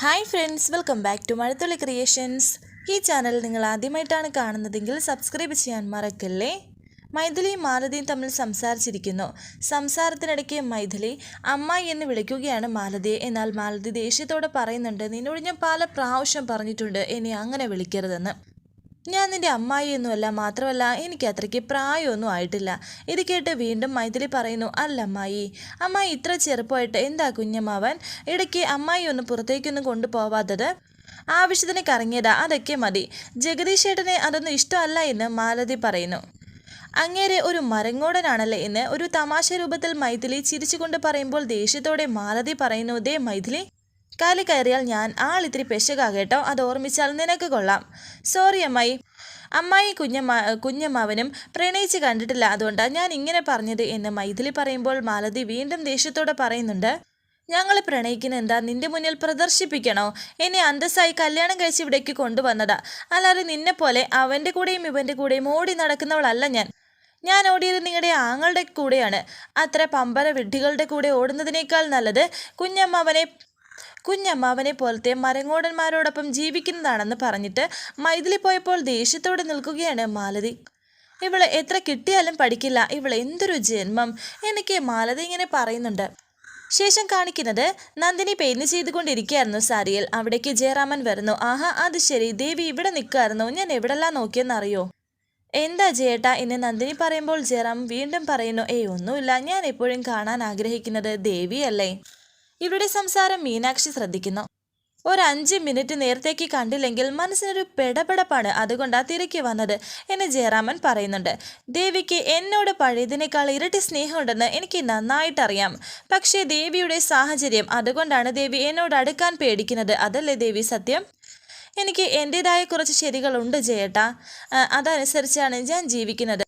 Hi friends welcome back to Mazhathulli creations ഈ channel നിങ്ങൾ ആദ്യമായിട്ടാണ് കാണുന്നതെങ്കിൽ സബ്സ്ക്രൈബ് ചെയ്യാൻ മറക്കല്ലേ? മൈഥിലിയും മാലതിയും തമ്മിൽ സംസാരിച്ചിരിക്കുന്നു. സംസാരത്തിനിടയ്ക്ക് മൈഥിലി അമ്മായി എന്ന് വിളിക്കുകയാണ് മാലതിയെ. എന്നാൽ മാലതി ദേഷ്യത്തോടെ പറയുന്നുണ്ട് നിന്നോട് ഞാൻ പല പ്രാവശ്യം പറഞ്ഞിട്ടുണ്ട് ഇനി അങ്ങനെ വിളിക്കരുതെന്ന്. ഞാൻ നിന്റെ അമ്മായിയൊന്നുമല്ല മാത്രമല്ല എനിക്ക് അത്രയ്ക്ക് പ്രായമൊന്നും ആയിട്ടില്ല. ഇത് കേട്ട് വീണ്ടും മൈഥിലി പറയുന്നു അല്ല അമ്മായി അമ്മായി ഇത്ര ചെറുപ്പമായിട്ട് എന്താ കുഞ്ഞമ്മാവൻ? ഇടയ്ക്ക് അമ്മായി ഒന്ന് പുറത്തേക്കൊന്നും കൊണ്ടുപോവാത്തത്? ആവശ്യത്തിന് കറങ്ങിയതാ അതൊക്കെ മതി. ജഗദീഷ് ഏട്ടനെ അതൊന്നും ഇഷ്ടമല്ല എന്ന് മാലതി പറയുന്നു. അങ്ങേരെ ഒരു മരങ്ങോടനാണല്ലേ എന്ന് ഒരു തമാശ രൂപത്തിൽ മൈഥിലി ചിരിച്ചുകൊണ്ട് പറയുമ്പോൾ ദേഷ്യത്തോടെ മാലതി പറയുന്നു ദേ മൈഥിലി കാലി കയറിയാൽ ഞാൻ ആളിത്തിരി പെശുകാകേട്ടോ അത് ഓർമ്മിച്ചാൽ നിനക്ക് കൊള്ളാം. സോറി അമ്മായി. അമ്മായി കുഞ്ഞമ്മ കുഞ്ഞമ്മാവനും പ്രണയിച്ച് കണ്ടിട്ടില്ല. അതുകൊണ്ടാണ് ഞാൻ ഇങ്ങനെ പറഞ്ഞത് എന്ന് മൈഥിലി പറയുമ്പോൾ മാലതി വീണ്ടും ദേഷ്യത്തോടെ പറയുന്നുണ്ട്. ഞങ്ങൾ പ്രണയിക്കുന്ന എന്താ നിന്റെ മുന്നിൽ പ്രദർശിപ്പിക്കണോ? എന്നെ അന്തസ്സായി കല്യാണം കഴിച്ച് ഇവിടേക്ക് കൊണ്ടുവന്നതാ. അല്ലാതെ നിന്നെ പോലെ അവന്റെ കൂടെയും ഇവന്റെ കൂടെയും ഓടി നടക്കുന്നവളല്ല ഞാൻ. ഞാൻ ഓടിയത് നിങ്ങളുടെ ആങ്ങളുടെ കൂടെയാണ്. അത്ര പമ്പര വിഡ്ഢികളുടെ കൂടെ ഓടുന്നതിനേക്കാൾ നല്ലത് കുഞ്ഞമ്മാവനെ കുഞ്ഞമ്മാവനെ പോലത്തെ മരങ്ങോടന്മാരോടൊപ്പം ജീവിക്കുന്നതാണെന്ന് പറഞ്ഞിട്ട് മൈഥിലി പോയപ്പോൾ ദേഷ്യത്തോടെ നിൽക്കുകയാണ് മാലതി. ഇവളെ എത്ര കിട്ടിയാലും പഠിക്കില്ല. ഇവളെ എന്തൊരു ജന്മം എനിക്ക് മാലതി ഇങ്ങനെ പറയുന്നുണ്ട്. ശേഷം കാണിക്കുന്നത് നന്ദിനി പെയിന്റ് ചെയ്തുകൊണ്ടിരിക്കുകയായിരുന്നു സാരിയിൽ. അവിടേക്ക് ജയറാമൻ വരുന്നു. ആഹാ അത് ശരി. ദേവി ഇവിടെ നിൽക്കുമായിരുന്നു ഞാൻ എവിടെല്ലാം നോക്കിയെന്നറിയോ? എന്താ ജയേട്ടാ? എന്ന് നന്ദിനി പറയുമ്പോൾ ജയറാം വീണ്ടും പറയുന്നു ഏയ് ഒന്നുമില്ല. ഞാൻ എപ്പോഴും കാണാൻ ആഗ്രഹിക്കുന്നത് ദേവിയല്ലേ. ഇവിടെ സംസാരം മീനാക്ഷി ശ്രദ്ധിക്കുന്നു. ഒരു അഞ്ച് മിനിറ്റ് നേരത്തേക്ക് കണ്ടില്ലെങ്കിൽ മനസ്സിനൊരു പെടപെടപ്പാണ് അതുകൊണ്ടാ തിരക്കി വന്നത് എന്ന് ജയറാമൻ പറയുന്നുണ്ട്. ദേവിക്ക് എന്നോട് പഴയതിനേക്കാൾ ഇരട്ടി സ്നേഹമുണ്ടെന്ന് എനിക്ക് നന്നായിട്ടറിയാം. പക്ഷേ ദേവിയുടെ സാഹചര്യം അതുകൊണ്ടാണ് ദേവി എന്നോട് അടുക്കാൻ പേടിക്കുന്നത്. അതല്ലേ ദേവി സത്യം? എനിക്ക് എന്റെതായ കുറച്ച് ശരികളുണ്ട് ജയേട്ടാ. അതനുസരിച്ചാണ് ഞാൻ ജീവിക്കുന്നത്.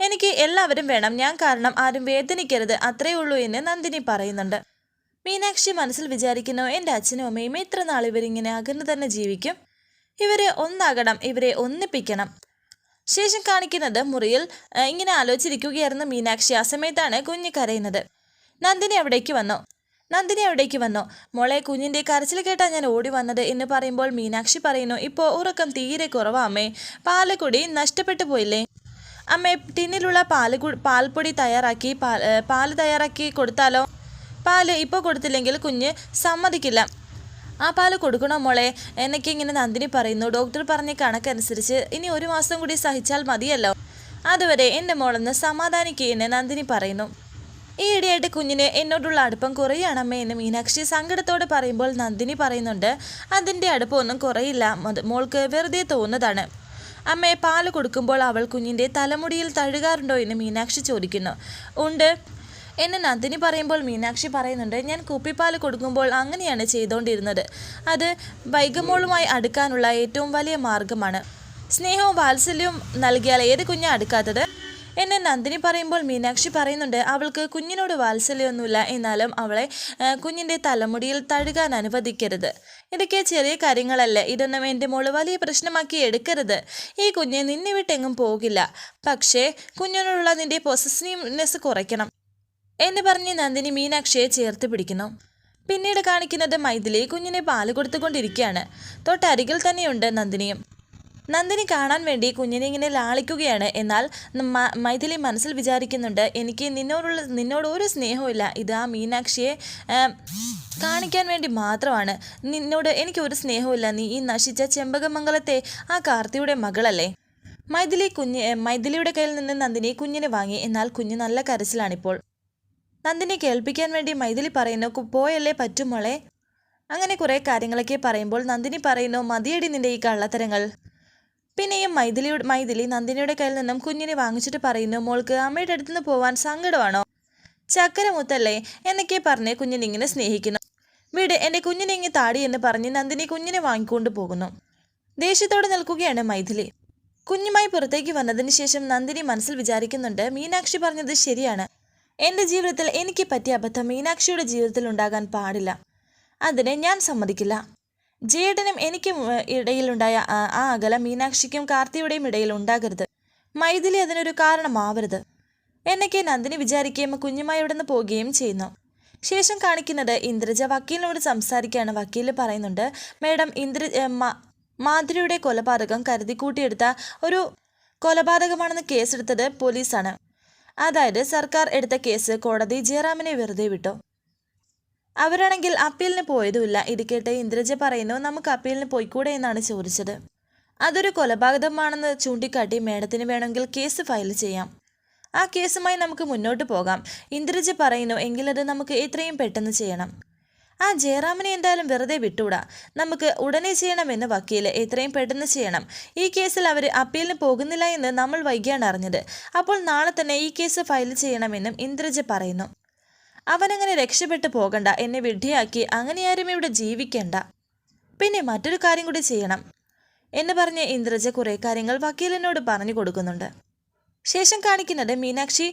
എനിക്ക് എല്ലാവരും വേണം. ഞാൻ കാരണം ആരും വേദനിക്കരുത്. അത്രേ ഉള്ളൂ എന്ന് നന്ദിനി പറയുന്നുണ്ട്. മീനാക്ഷി മനസ്സിൽ വിചാരിക്കുന്നു എന്റെ അച്ഛനും അമ്മയും ഇത്ര നാൾ ഇവരിങ്ങനെ അകന്നു തന്നെ ജീവിക്കും. ഇവരെ ഒന്നാകണം ഇവരെ ഒന്നിപ്പിക്കണം. ശേഷം കാണിക്കുന്നത് മുറിയിൽ ഇങ്ങനെ ആലോചിച്ചിരിക്കുകയായിരുന്നു മീനാക്ഷി ആ സമയത്താണ് കുഞ്ഞ് കരയുന്നത്. നന്ദിനി അവിടേക്ക് വന്നു? നന്ദിനി അവിടേക്ക് വന്നു? മോളെ കുഞ്ഞിന്റെ കരച്ചിൽ കേട്ടാ ഞാൻ ഓടി വന്നത് എന്ന് പറയുമ്പോൾ മീനാക്ഷി പറയുന്നു ഇപ്പോൾ ഉറക്കം തീരെ കുറവാമേ അമ്മേ. പാൽ കൂടി നഷ്ടപ്പെട്ടു പോയില്ലേ? അമ്മേ ടിന്നിലുള്ള പാൽ പാൽപ്പൊടി തയ്യാറാക്കി പാൽ പാൽ തയ്യാറാക്കി കൊടുത്താലോ? പാൽ ഇപ്പോൾ കൊടുത്തില്ലെങ്കിൽ കുഞ്ഞ് സമ്മതിക്കില്ല. ആ പാൽ കൊടുക്കണോ മോളെ? എന്നൊക്കെ ഇങ്ങനെ നന്ദിനി പറയുന്നു. ഡോക്ടർ പറഞ്ഞ കണക്കനുസരിച്ച് ഇനി ഒരു മാസം കൂടി സഹിച്ചാൽ മതിയല്ലോ. അതുവരെ എന്റെ മോളെന്ന് സമാധാനിക്കുകയെന്ന് നന്ദിനി പറയുന്നു. ഈ ഇടയായിട്ട് കുഞ്ഞിന് എന്നോടുള്ള അടുപ്പം കുറയാണമ്മേ എന്ന് മീനാക്ഷി സങ്കടത്തോടെ പറയുമ്പോൾ നന്ദിനി പറയുന്നുണ്ട്. അതിന്റെ അടുപ്പമൊന്നും കുറയില്ല. മോൾക്ക് വെറുതെ തോന്നുന്നതാണ്. അമ്മയെ പാൽ കൊടുക്കുമ്പോൾ അവൾ കുഞ്ഞിന്റെ തലമുടിയിൽ തഴുകാറുണ്ടോ എന്ന് മീനാക്ഷി ചോദിക്കുന്നു. ഉണ്ട്. എന്നെ നന്ദിനി പറയുമ്പോൾ മീനാക്ഷി പറയുന്നുണ്ട് ഞാൻ കുപ്പിപ്പാൽ കൊടുക്കുമ്പോൾ അങ്ങനെയാണ് ചെയ്തുകൊണ്ടിരുന്നത് അത് വൈകമോളുമായി അടുക്കാനുള്ള ഏറ്റവും വലിയ മാർഗമാണ്. സ്നേഹവും വാത്സല്യവും നൽകിയാൽ ഏത് കുഞ്ഞാ അടുക്കാത്തത്? എന്നെ നന്ദിനി പറയുമ്പോൾ മീനാക്ഷി പറയുന്നുണ്ട് അവൾക്ക് കുഞ്ഞിനോട് വാത്സല്യമൊന്നുമില്ല. എന്നാലും അവളെ കുഞ്ഞിന്റെ തലമുടിയിൽ തഴുകാൻ അനുവദിക്കരുത്. ഇതൊക്കെ ചെറിയ കാര്യങ്ങളല്ലേ. ഇതൊന്നും എന്റെ മോൾ വലിയ പ്രശ്നമാക്കി എടുക്കരുത്. ഈ കുഞ്ഞ് നിന്നെ വിട്ടെങ്ങും പോകില്ല. പക്ഷേ കുഞ്ഞിനോടുള്ള നിന്റെ പൊസസീവ്നെസ് കുറയ്ക്കണം. എന്ന് പറഞ്ഞ് നന്ദിനി മീനാക്ഷിയെ ചേർത്ത് പിടിക്കുന്നു. പിന്നീട് കാണിക്കുന്നത് മൈഥിലി കുഞ്ഞിനെ പാൽ കൊടുത്തുകൊണ്ടിരിക്കുകയാണ്. തൊട്ടരികിൽ തന്നെയുണ്ട് നന്ദിനിയും. നന്ദിനി കാണാൻ വേണ്ടി കുഞ്ഞിനെ ഇങ്ങനെ ലാളിക്കുകയാണ്. എന്നാൽ മൈഥിലി മനസ്സിൽ വിചാരിക്കുന്നുണ്ട് എനിക്ക് നിന്നോടുള്ള നിന്നോട് ഒരു സ്നേഹമില്ല ഇത് ആ മീനാക്ഷിയെ കാണിക്കാൻ വേണ്ടി മാത്രമാണ്. നിന്നോട് എനിക്കൊരു സ്നേഹമില്ല നീ ഈ നശിച്ച ചെമ്പകമംഗലത്തെ ആ കാർത്തിയുടെ മകളല്ലേ? മൈഥിലി കുഞ്ഞ് മൈഥിലിയുടെ കയ്യിൽ നിന്ന് നന്ദിനി കുഞ്ഞിനെ വാങ്ങി. എന്നാൽ കുഞ്ഞ് നല്ല കരച്ചിലാണിപ്പോൾ. നന്ദിനെ കേൾപ്പിക്കാൻ വേണ്ടി മൈഥിലി പറയുന്നു "കു- പോയല്ലേ പറ്റും മോളെ. അങ്ങനെ കുറേ കാര്യങ്ങളൊക്കെ പറയുമ്പോൾ നന്ദിനി പറയുന്നു മതിയടി നിന്റെ ഈ കള്ളത്തരങ്ങൾ. പിന്നെയും മൈഥിലിയുടെ മൈഥിലി നന്ദിനിയുടെ കയ്യിൽ നിന്നും കുഞ്ഞിനെ വാങ്ങിച്ചിട്ട് പറയുന്നു മോൾക്ക് അമ്മയുടെ അടുത്തുനിന്ന് പോവാൻ സങ്കടമാണോ? ചക്കര മുത്തല്ലേ എന്നൊക്കെ പറഞ്ഞ് കുഞ്ഞിനിങ്ങനെ സ്നേഹിക്കുന്നു. വീട് എന്റെ കുഞ്ഞിനെ ഇങ്ങ് താടി എന്ന് പറഞ്ഞ് നന്ദിനി കുഞ്ഞിനെ വാങ്ങിക്കൊണ്ട് പോകുന്നു. ദേഷ്യത്തോടെ നിൽക്കുകയാണ് മൈഥിലി. കുഞ്ഞുമായി പുറത്തേക്ക് വന്നതിന് ശേഷം നന്ദിനി മനസ്സിൽ വിചാരിക്കുന്നുണ്ട് മീനാക്ഷി പറഞ്ഞത് ശരിയാണ്. എന്റെ ജീവിതത്തിൽ എനിക്ക് പറ്റിയ അബദ്ധം മീനാക്ഷിയുടെ ജീവിതത്തിൽ ഉണ്ടാകാൻ പാടില്ല. അതിനെ ഞാൻ സമ്മതിക്കില്ല. ജേഡനും എനിക്കും ഇടയിലുണ്ടായ ആ അകലം മീനാക്ഷിക്കും കാർത്തിയുടെയും ഇടയിൽ ഉണ്ടാകരുത്. മൈഥിലി അതിനൊരു കാരണമാവരുത്. എന്നൊക്കെ നന്ദിനി വിചാരിക്കുകയും കുഞ്ഞുമായി ഇവിടെ നിന്ന് പോവുകയും ചെയ്യുന്നു. ശേഷം കാണിക്കുന്നത് ഇന്ദ്രജ വക്കീലിനോട് സംസാരിക്കുകയാണ്. വക്കീൽ പറയുന്നുണ്ട് മേഡം ഇന്ദ്ര മാധുരിയുടെ കൊലപാതകം കരുതി കൂട്ടിയെടുത്ത ഒരു കൊലപാതകമാണെന്ന് കേസെടുത്തത് പോലീസാണ്. അതായത് സർക്കാർ എടുത്ത കേസ് കോടതി ജയറാമിനെ വെറുതെ വിട്ടു. അവരാണെങ്കിൽ അപ്പീലിന് പോയതുമില്ല. ഇത് കേട്ട് ഇന്ദ്രജ പറയുന്നു നമുക്ക് അപ്പീലിന് പോയിക്കൂടെ എന്നാണ് ചോദിച്ചത്. അതൊരു കൊലപാതകമാണെന്ന് ചൂണ്ടിക്കാട്ടി മേഡത്തിന് വേണമെങ്കിൽ കേസ് ഫയൽ ചെയ്യാം. ആ കേസുമായി നമുക്ക് മുന്നോട്ട് പോകാം. ഇന്ദ്രജ പറയുന്നു എങ്കിലത് നമുക്ക് എത്രയും പെട്ടെന്ന് ചെയ്യണം. ആ ജയറാമിനെ എന്തായാലും വെറുതെ വിട്ടുകൂടാ നമുക്ക് ഉടനെ ചെയ്യണമെന്ന് വക്കീൽ എത്രയും പെട്ടെന്ന് ചെയ്യണം. ഈ കേസിൽ അവർ അപ്പീലിന് പോകുന്നില്ല എന്ന് നമ്മൾ വൈകിയാണ് അറിഞ്ഞത്. അപ്പോൾ നാളെ തന്നെ ഈ കേസ് ഫയൽ ചെയ്യണമെന്നും ഇന്ദ്രജ പറയുന്നു. അവനങ്ങനെ രക്ഷപ്പെട്ടു പോകണ്ട. എന്നെ വിഡ്ഢിയാക്കി അങ്ങനെയാരും ഇവിടെ ജീവിക്കണ്ട. പിന്നെ മറ്റൊരു കാര്യം കൂടി ചെയ്യണം എന്ന് പറഞ്ഞ് ഇന്ദ്രജ കുറേ കാര്യങ്ങൾ വക്കീലിനോട് പറഞ്ഞു കൊടുക്കുന്നുണ്ട്. ശേഷം കാണിക്കുന്നത് മീനാക്ഷി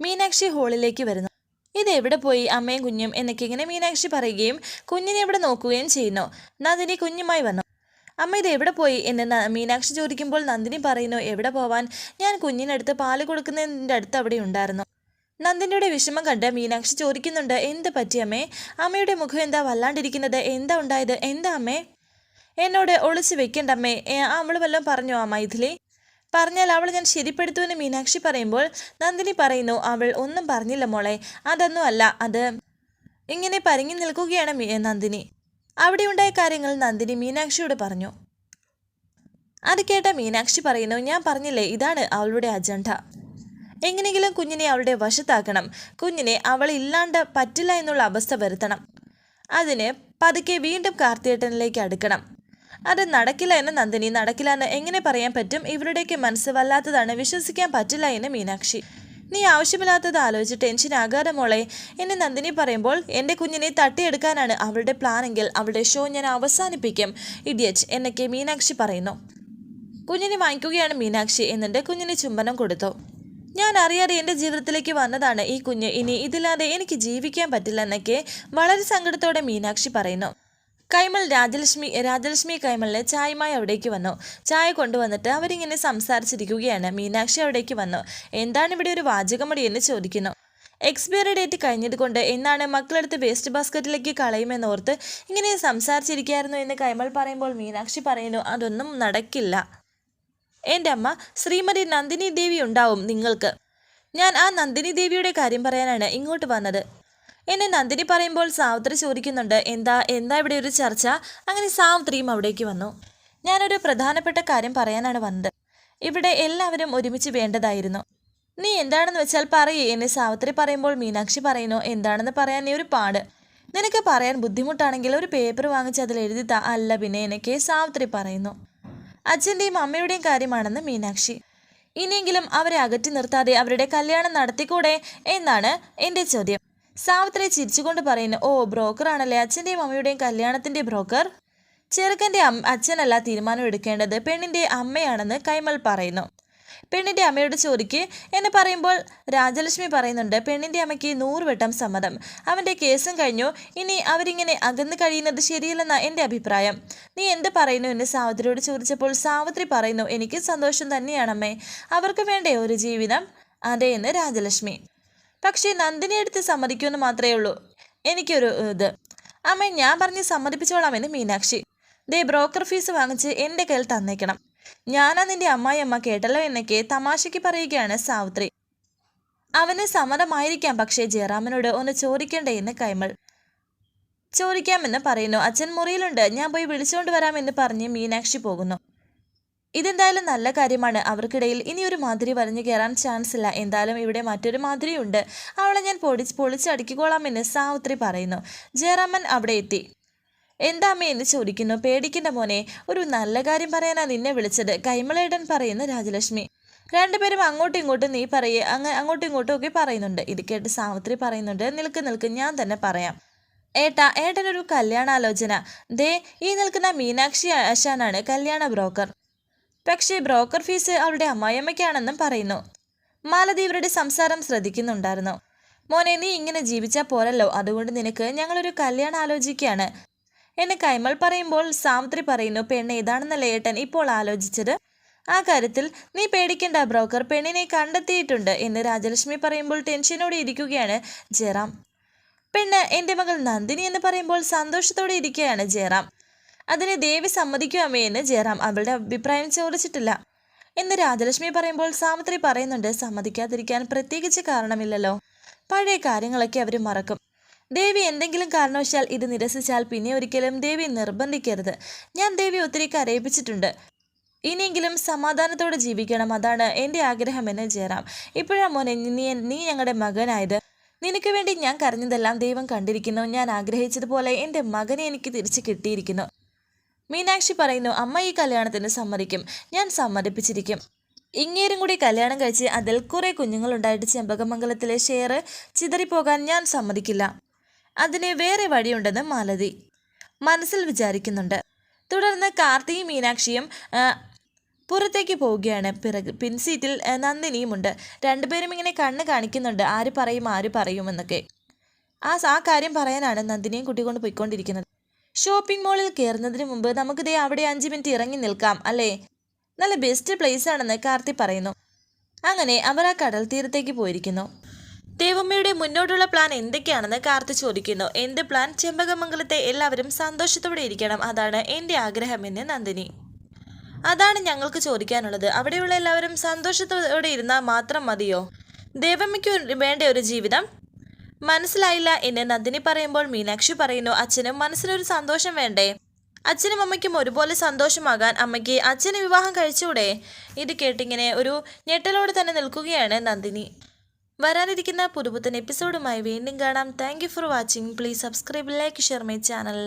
മീനാക്ഷി ഹാളിലേക്ക് വരുന്നു. ഇത് എവിടെ പോയി? അമ്മയും കുഞ്ഞും എന്നൊക്കെ ഇങ്ങനെ മീനാക്ഷി പറയുകയും കുഞ്ഞിനെ എവിടെ നോക്കുകയും ചെയ്യുന്നു. നന്ദിനി കുഞ്ഞുമായി വന്നു. അമ്മ ഇത് എവിടെ പോയി? എന്ന് മീനാക്ഷി ചോദിക്കുമ്പോൾ നന്ദിനി പറയുന്നു എവിടെ പോവാൻ? ഞാൻ കുഞ്ഞിനടുത്ത് പാൽ കൊടുക്കുന്നതിന്റെ അടുത്ത് അവിടെ ഉണ്ടായിരുന്നു. നന്ദിനിയുടെ വിഷമം കണ്ട് മീനാക്ഷി ചോദിക്കുന്നുണ്ട് എന്ത് പറ്റി അമ്മേ? അമ്മയുടെ മുഖം എന്താ വല്ലാണ്ടിരിക്കുന്നത്? എന്താ ഉണ്ടായത്? എന്താ അമ്മേ? എന്നോട് ഒളിച്ചു വെക്കണ്ട അമ്മേ. ഏ, അവൾ വല്ലതും പറഞ്ഞോ ആ മൈഥിലി? പറഞ്ഞാൽ അവൾ ഞാൻ ശരിപ്പെടുത്തുമെന്ന് മീനാക്ഷി പറയുമ്പോൾ നന്ദിനി പറയുന്നു അവൾ ഒന്നും പറഞ്ഞില്ല മോളെ. അതൊന്നും അല്ല. അത് ഇങ്ങനെ പരിങ്ങി നിൽക്കുകയാണ് നന്ദിനി. അവിടെ ഉണ്ടായ കാര്യങ്ങൾ നന്ദിനി മീനാക്ഷിയോട് പറഞ്ഞു. അത് കേട്ട മീനാക്ഷി പറയുന്നു ഞാൻ പറഞ്ഞില്ലേ ഇതാണ് അവളുടെ അജണ്ട. എങ്ങനെയെങ്കിലും കുഞ്ഞിനെ അവളുടെ വശത്താക്കണം. കുഞ്ഞിനെ അവൾ ഇല്ലാണ്ട് പറ്റില്ല എന്നുള്ള അവസ്ഥ വരുത്തണം. അതിന് പതുക്കെ വീണ്ടും കാർത്തിയേട്ടനിലേക്ക് അടുക്കണം. അത് നടക്കില്ല എന്ന് നന്ദിനി നടക്കില്ല എന്ന് എങ്ങനെ പറയാൻ പറ്റും? ഇവരുടെയൊക്കെ മനസ്സ് വല്ലാത്തതാണ്. വിശ്വസിക്കാൻ പറ്റില്ല എന്ന് മീനാക്ഷി. നീ ആവശ്യമില്ലാത്തത് ആലോചിച്ച് ടെൻഷൻ ആകാതെ മോളെ. എന്നെ നന്ദിനി പറയുമ്പോൾ എന്റെ കുഞ്ഞിനെ തട്ടിയെടുക്കാനാണ് അവളുടെ പ്ലാനെങ്കിൽ അവളുടെ ഷോ ഞാൻ അവസാനിപ്പിക്കും. ഇഡിയറ്റ് എന്നൊക്കെ മീനാക്ഷി പറയുന്നു. കുഞ്ഞിനെ വാങ്ങിക്കുകയാണ് മീനാക്ഷി എന്നിട്ട് കുഞ്ഞിന് ചുംബനം കൊടുത്തു. ഞാൻ അറിയാതെ എന്റെ ജീവിതത്തിലേക്ക് വന്നതാണ് ഈ കുഞ്ഞ്. ഇനി ഇതില്ലാതെ എനിക്ക് ജീവിക്കാൻ പറ്റില്ല എന്നൊക്കെ വളരെ സങ്കടത്തോടെ മീനാക്ഷി പറയുന്നു. കൈമൾ രാജലക്ഷ്മി രാജലക്ഷ്മി കൈമളിലെ ചായമായി അവിടേക്ക് വന്നു. ചായ കൊണ്ടുവന്നിട്ട് അവരിങ്ങനെ സംസാരിച്ചിരിക്കുകയാണ്. മീനാക്ഷി അവിടേക്ക് വന്നു. എന്താണ് ഇവിടെ ഒരു വാചകമടി? എന്ന് ചോദിക്കുന്നു. എക്സ്പയറി ഡേറ്റ് കഴിഞ്ഞത് കൊണ്ട് എന്നാണ് മക്കളെടുത്ത് വേസ്റ്റ് ബാസ്ക്കറ്റിലേക്ക് കളയുമെന്നോർത്ത് ഇങ്ങനെ സംസാരിച്ചിരിക്കുകയായിരുന്നു എന്ന് കൈമൾ പറയുമ്പോൾ മീനാക്ഷി പറയുന്നു അതൊന്നും നടക്കില്ല. എന്റെ അമ്മ ശ്രീമതി നന്ദിനി ദേവി ഉണ്ടാവും നിങ്ങൾക്ക്. ഞാൻ ആ നന്ദിനി ദേവിയുടെ കാര്യം പറയാനാണ് ഇങ്ങോട്ട് വന്നത്. എന്നെ നന്ദിനി പറയുമ്പോൾ സാവിത്രി ചോദിക്കുന്നുണ്ട് എന്താ എന്താ ഇവിടെ ഒരു ചർച്ച? അങ്ങനെ സാവിത്രിയും അവിടേക്ക് വന്നു. ഞാനൊരു പ്രധാനപ്പെട്ട കാര്യം പറയാനാണ് വന്നത്. ഇവിടെ എല്ലാവരും ഒരുമിച്ച് വേണ്ടതായിരുന്നു. നീ എന്താണെന്ന് വെച്ചാൽ പറയേ എന്നെ സാവിത്രി പറയുമ്പോൾ മീനാക്ഷി പറയുന്നു. എന്താണെന്ന് പറയാൻ നീ ഒരു പാട്. നിനക്ക് പറയാൻ ബുദ്ധിമുട്ടാണെങ്കിൽ ഒരു പേപ്പർ വാങ്ങിച്ച് അതിൽ എഴുതി താ. അല്ല പിന്നെ എനിക്ക് സാവിത്രി പറയുന്നു. അച്ഛന്റെയും അമ്മയുടെയും കാര്യമാണെന്ന് മീനാക്ഷി. ഇനിയെങ്കിലും അവരെ അകറ്റി നിർത്താതെ അവരുടെ കല്യാണം നടത്തിക്കൂടെ? എന്നാണ് എന്റെ ചോദ്യം. സാവിത്രി ചിരിച്ചുകൊണ്ട് പറയുന്നു ഓ ബ്രോക്കറാണല്ലേ? അച്ഛന്റെയും അമ്മയുടെയും കല്യാണത്തിന്റെ ബ്രോക്കർ? ചെറുക്കന്റെ അച്ഛനല്ല തീരുമാനം എടുക്കേണ്ടത് പെണ്ണിന്റെ അമ്മയാണെന്ന് കൈമൽ പറയുന്നു. പെണ്ണിന്റെ അമ്മയോട് ചോദിക്ക് എന്ന് പറയുമ്പോൾ രാജലക്ഷ്മി പറയുന്നുണ്ട് പെണ്ണിന്റെ അമ്മയ്ക്ക് നൂറുവട്ടം സമ്മതം. അവന്റെ കേസും കഴിഞ്ഞു. ഇനി അവരിങ്ങനെ അകന്ന് കഴിയുന്നത് ശരിയല്ലെന്ന എന്റെ അഭിപ്രായം. നീ എന്ത് പറയുന്നു എന്ന് സാവിത്രിയോട് ചോദിച്ചപ്പോൾ സാവിത്രി പറയുന്നു എനിക്ക് സന്തോഷം തന്നെയാണമ്മേ. അവർക്ക് വേണ്ടേ ഒരു ജീവിതം? അതെ എന്ന് രാജലക്ഷ്മി. പക്ഷേ നന്ദിനി എടുത്ത് സമ്മതിക്കുമെന്ന് മാത്രമേ ഉള്ളൂ. എനിക്കൊരു ഇത്. അമ്മ ഞാൻ പറഞ്ഞ് സമ്മതിപ്പിച്ചോളാമെന്ന് മീനാക്ഷി. ദേ ബ്രോക്കർ ഫീസ് വാങ്ങിച്ച് എന്റെ കയ്യിൽ തന്നേക്കണം. ഞാനാ നിന്റെ അമ്മായിയമ്മ കേട്ടല്ലോ എന്നൊക്കെ തമാശയ്ക്ക് പറയുകയാണ് സാവിത്രി. അവന് സമ്മതമായിരിക്കാം പക്ഷേ ജയറാമനോട് ഒന്ന് ചോദിക്കണ്ടേ എന്ന് കൈമൾ. ചോദിക്കാമെന്ന് പറയുന്നു. അച്ഛൻ മുറിയിലുണ്ട്. ഞാൻ പോയി വിളിച്ചുകൊണ്ട് വരാമെന്ന് പറഞ്ഞ് മീനാക്ഷി പോകുന്നു. ഇതെന്തായാലും നല്ല കാര്യമാണ്. അവർക്കിടയിൽ ഇനി ഒരു മാതിരി വരഞ്ഞു കയറാൻ ചാൻസ് ഇല്ല. എന്തായാലും ഇവിടെ മറ്റൊരു മാതിരിയുണ്ട്. അവളെ ഞാൻ പൊടിച്ച് പൊളിച്ചടിക്കിക്കോളാമെന്ന് സാവിത്രി പറയുന്നു. ജയറാമൻ അവിടെ എത്തി. എന്താ അമ്മ എന്ന് ചോദിക്കുന്നു. പേടിക്കണ്ട മോനെ ഒരു നല്ല കാര്യം പറയാനാ നിന്നെ വിളിച്ചത്. കൈമളേടൻ പറയുന്നു രാജലക്ഷ്മി. രണ്ടുപേരും അങ്ങോട്ടും ഇങ്ങോട്ടും നീ പറയേ അങ്ങ് അങ്ങോട്ടും ഇങ്ങോട്ടും ഒക്കെ പറയുന്നുണ്ട്. ഇത് കേട്ട് സാവിത്രി പറയുന്നുണ്ട്. നിൽക്ക് നിൽക്ക് ഞാൻ തന്നെ പറയാം. ഏട്ടാ ഏട്ടനൊരു കല്യാണാലോചന. ദേ ഈ നിൽക്കുന്ന മീനാക്ഷി ആശാനാണ് കല്യാണ ബ്രോക്കർ. പക്ഷേ ബ്രോക്കർ ഫീസ് അവളുടെ അമ്മായിയമ്മയ്ക്കാണെന്നും പറയുന്നു. മാലതി സംസാരം ശ്രദ്ധിക്കുന്നുണ്ടായിരുന്നു. മോനെ നീ ഇങ്ങനെ ജീവിച്ചാൽ പോരല്ലോ. അതുകൊണ്ട് നിനക്ക് ഞങ്ങളൊരു കല്യാണം ആലോചിക്കുകയാണ്. എന്നെ കൈമൾ പറയുമ്പോൾ സാവിത്രി പറയുന്നു പെണ്ണ് ഏതാണെന്നല്ലേ ഏട്ടൻ ഇപ്പോൾ ആലോചിച്ചത്? ആ കാര്യത്തിൽ നീ പേടിക്കേണ്ട ബ്രോക്കർ പെണ്ണിനെ കണ്ടെത്തിയിട്ടുണ്ട് എന്ന് രാജലക്ഷ്മി പറയുമ്പോൾ ടെൻഷനോടെ ഇരിക്കുകയാണ് ജയറാം. പെണ്ണ് എന്റെ മകൾ നന്ദിനി എന്ന് പറയുമ്പോൾ സന്തോഷത്തോടെ ഇരിക്കുകയാണ് ജയറാം. അതിന് ദേവി സമ്മതിക്കൂ അമ്മയെന്ന് ജയറാം അവളുടെ അഭിപ്രായം ചോദിച്ചിട്ടില്ല. എന്ന് രാജലക്ഷ്മി പറയുമ്പോൾ സാവിത്രി പറയുന്നുണ്ട് സമ്മതിക്കാതിരിക്കാൻ പ്രത്യേകിച്ച് കാരണമില്ലല്ലോ. പഴയ കാര്യങ്ങളൊക്കെ അവർ മറക്കും. ദേവി എന്തെങ്കിലും കാരണവശാൽ ഇത് നിരസിച്ചാൽ പിന്നെ ഒരിക്കലും ദേവി നിർബന്ധിക്കരുത്. ഞാൻ ദേവി ഒത്തിരി കരയിപ്പിച്ചിട്ടുണ്ട്. ഇനിയെങ്കിലും സമാധാനത്തോടെ ജീവിക്കണം അതാണ് എന്റെ ആഗ്രഹമെന്ന് ജയറാം. ഇപ്പോഴാ മോനെ നീ നീ ഞങ്ങളുടെ മകനായത്. നിനക്ക് വേണ്ടി ഞാൻ കരഞ്ഞതെല്ലാം ദൈവം കണ്ടിരിക്കുന്നു. ഞാൻ ആഗ്രഹിച്ചതുപോലെ എന്റെ മകനെ എനിക്ക് തിരിച്ചു കിട്ടിയിരിക്കുന്നു. മീനാക്ഷി പറയുന്നു അമ്മ ഈ കല്യാണത്തിന് സമ്മതിക്കും. ഞാൻ സമ്മതിപ്പിച്ചിരിക്കും. ഇങ്ങേരും കൂടി കല്യാണം കഴിച്ച് അതിൽ കുറേ കുഞ്ഞുങ്ങളുണ്ടായിട്ട് ചെമ്പകമംഗലത്തിലെ ഷെയർ ചിതറിപ്പോകാൻ ഞാൻ സമ്മതിക്കില്ല. അതിന് വേറെ വഴിയുണ്ടെന്ന് മാലതി മനസ്സിൽ വിചാരിക്കുന്നുണ്ട്. തുടർന്ന് കാർത്തിയും മീനാക്ഷിയും പുറത്തേക്ക് പോവുകയാണ്. പിറക് പിൻസീറ്റിൽ നന്ദിനിയുമുണ്ട്. രണ്ടുപേരും ഇങ്ങനെ കണ്ണ് കാണിക്കുന്നുണ്ട്. ആര് പറയും ആര് പറയുമെന്നൊക്കെ. ആ ആ കാര്യം പറയാനാണ് നന്ദിനിയും കുട്ടികൊണ്ട് പോയിക്കൊണ്ടിരിക്കുന്നത്. ഷോപ്പിംഗ് മോളിൽ കയറുന്നതിന് മുമ്പ് നമുക്ക് ദേ അവിടെ അഞ്ച് മിനിറ്റ് ഇറങ്ങി നിൽക്കാം അല്ലേ? നല്ല ബെസ്റ്റ് പ്ലേസ് ആണെന്ന് കാർത്തി പറയുന്നു. അങ്ങനെ അവർ ആ കടൽ തീരത്തേക്ക് പോയിരിക്കുന്നു. ദേവമ്മയുടെ മുന്നോട്ടുള്ള പ്ലാൻ എന്തൊക്കെയാണെന്ന് കാർത്തി ചോദിക്കുന്നു. എന്ത് പ്ലാൻ ചെമ്പകമംഗലത്തെ എല്ലാവരും സന്തോഷത്തോടെ ഇരിക്കണം. അതാണ് എന്റെ ആഗ്രഹമെന്ന് നന്ദിനി. അതാണ് ഞങ്ങൾക്ക് ചോദിക്കാനുള്ളത്. അവിടെയുള്ള എല്ലാവരും സന്തോഷത്തോടെ ഇരുന്നാൽ മാത്രം മതിയോ? ദേവമ്മയ്ക്ക് വേണ്ട ഒരു ജീവിതം മനസ്സിലായില്ല. എന്ന് നന്ദിനി പറയുമ്പോൾ മീനാക്ഷി പറയുന്നു അച്ഛനും മനസ്സിനൊരു സന്തോഷം വേണ്ടേ? അച്ഛനും അമ്മയ്ക്കും ഒരുപോലെ സന്തോഷമാകാൻ അമ്മയ്ക്ക് അച്ഛന് വിവാഹം കഴിച്ചൂടെ ഇത് കേട്ടിങ്ങനെ ഒരു ഞെട്ടലോടെ തന്നെ നിൽക്കുകയാണ് നന്ദിനി. വരാനിരിക്കുന്ന പുതുപുത്തൻ എപ്പിസോഡുമായി വീണ്ടും കാണാം. Thank for watching please subscribe like share my channel